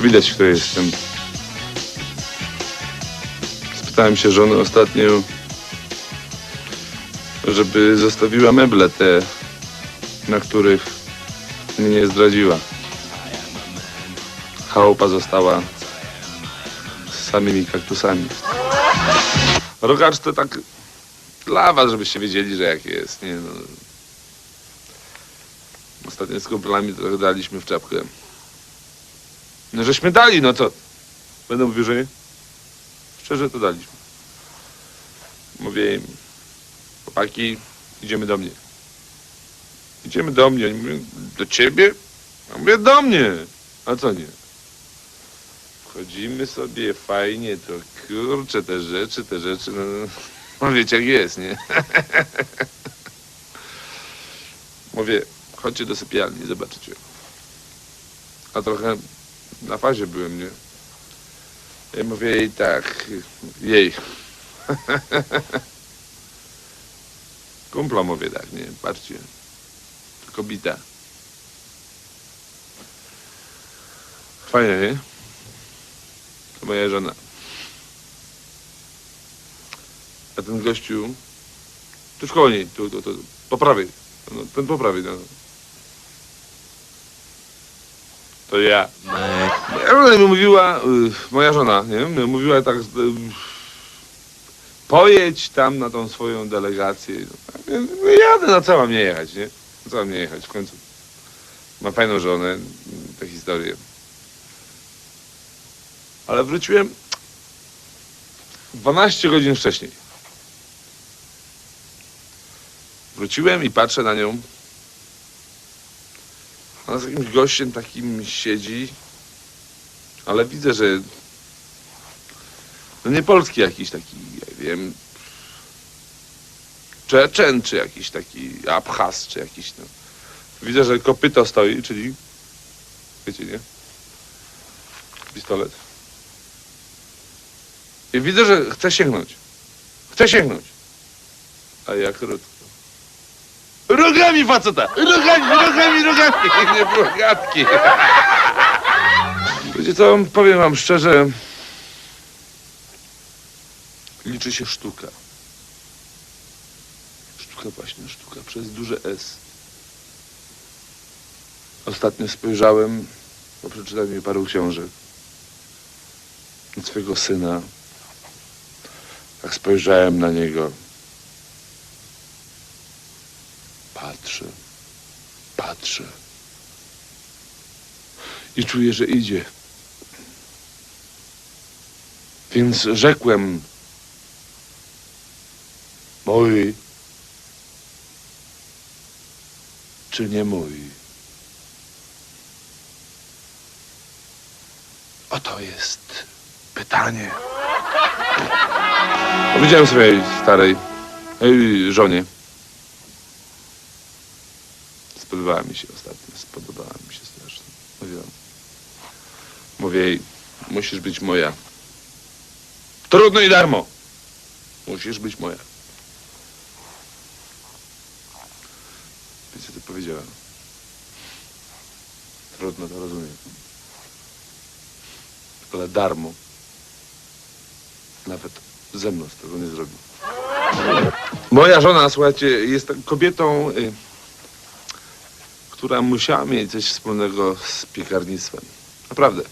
Widać, kto jestem. Spytałem się żony ostatnio, żeby zostawiła meble te, na których mnie nie zdradziła. Chałupa została z samymi kaktusami. Rogacz to tak dla was, żebyście wiedzieli, że jak jest, nie no. Ostatnio z kumplami trochę daliśmy w czapkę. No żeśmy dali, no to będę mówił, że? Szczerze to daliśmy. Mówię im, chłopaki, idziemy do mnie. Idziemy do mnie. Oni mówią, do ciebie? Ja mówię, do mnie. A co nie? Wchodzimy sobie fajnie, to kurczę, te rzeczy, te rzeczy, no, no wiecie jak jest, nie? Mówię, chodźcie do sypialni, zobaczycie. A trochę na fazie byłem, nie? Ja mówię jej tak, jej. Kumpla mówię tak, nie, patrzcie. To kobieta. Fajnie, nie? To moja żona. A ten gościu, tuż koło niej, tu, tu, tu, po. No, ten po no. To ja. Ja mi mówiła, y, moja żona, nie? Mówiła tak, y, pojedź tam na tą swoją delegację. No, jadę, na co mam nie jechać, nie? Na co mam nie jechać w końcu? Ma fajną żonę, tę historię. Ale wróciłem 12 godzin wcześniej. Wróciłem i patrzę na nią. Ona z jakimś gościem takim siedzi, ale widzę, że no nie polski jakiś taki, ja wiem, Czeczen, czy jakiś taki Abchaz, czy jakiś, no. Widzę, że kopyto stoi, czyli, wiecie, nie? Pistolet. I widzę, że chce sięgnąć. Chce sięgnąć. A ja krótko. Rogami faceta! Rogami, rogami, rogami! Nie było. Wiecie co, powiem wam szczerze, liczy się sztuka. Sztuka właśnie, sztuka przez duże S. Ostatnio spojrzałem, bo przeczytałem mi paru książek, na swojego syna. Tak spojrzałem na niego. Patrzę, patrzę. I czuję, że idzie. Więc rzekłem, mój, czy nie mój? Oto jest pytanie. Powiedziałem swojej starej ej, żonie. Spodobała mi się ostatnio, spodobała mi się strasznie. Mówiłam. Mówię jej, musisz być moja. Trudno i darmo. Musisz być moja. Wiecie, co powiedziała? Trudno to rozumiem. Ale darmo. Nawet ze mną z tego nie zrobił. Moja żona, słuchajcie, jest kobietą, y, która musiała mieć coś wspólnego z piekarnictwem. Naprawdę.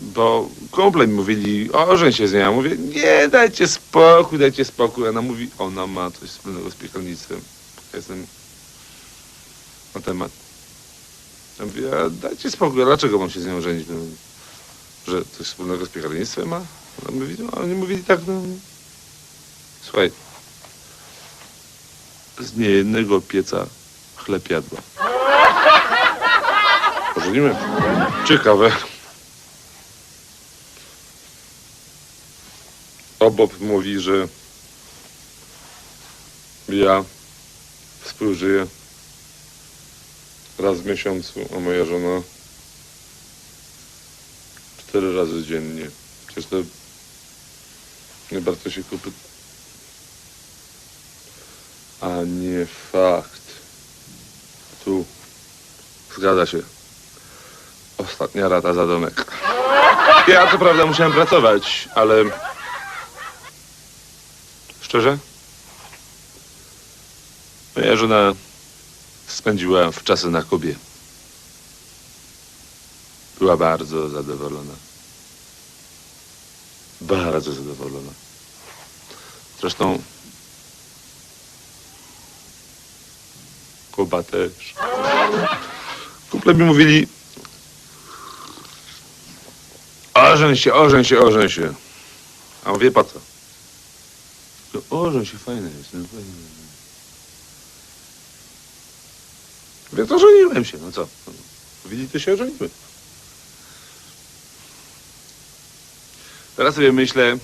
Bo kumple mówili, o, że się z nią. Ja mówię, nie, dajcie spokój, dajcie spokój. Ona mówi, ona ma coś wspólnego z piekarnictwem. Ja jestem na temat. Ja mówię, a dajcie spokój, a dlaczego mam się z nią żenić? No, że coś wspólnego z piekarnictwem ma? Ona mówi, no, oni mówili tak, no. Słuchaj, z niejednego pieca chleb jadła. Pożenimy. Ciekawe. Bob mówi, że ja współżyję raz w miesiącu, a moja żona cztery razy dziennie. Przecież to nie bardzo się kupy. A nie fakt. Tu zgadza się. ostatnia rata za domek. Ja co prawda musiałem pracować, ale... Szczerze? Moja żona spędziła w czasy na Kubie. Była bardzo zadowolona. Bardzo zadowolona. Zresztą Kuba też. Kumple mi mówili Ożeń się, ożeń się, ożeń się. A on wie po co? No, ożeń się, fajne jest. No, fajne. Wie, to żeniłem się, no co? Widzi, to się ożeniłem. Teraz sobie myślę,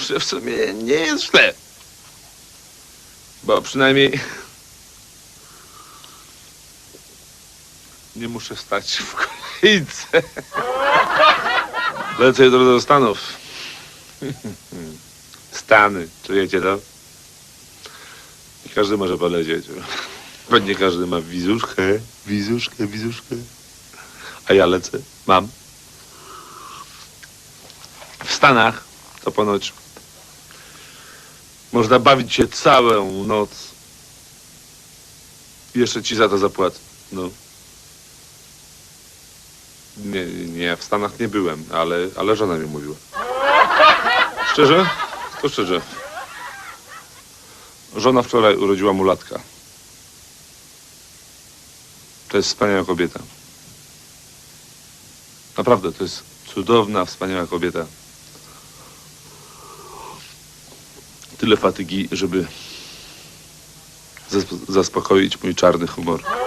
że w sumie nie jest źle. Bo przynajmniej nie muszę stać w kolejce. Lecę do Stanów. Stany, czujecie to? Nie każdy może polecieć. Bo nie każdy ma wizuszkę, wizuszkę, wizuszkę. A ja lecę, mam. W Stanach to ponoć można bawić się całą noc. Jeszcze ci za to zapłacę. No. Nie, nie, w Stanach nie byłem, ale, ale żona mi mówiła. Szczerze? To szczerze. Żona wczoraj urodziła mulatka. To jest wspaniała kobieta. Naprawdę, to jest cudowna, wspaniała kobieta. Tyle fatygi, żeby zas- zaspokoić mój czarny humor.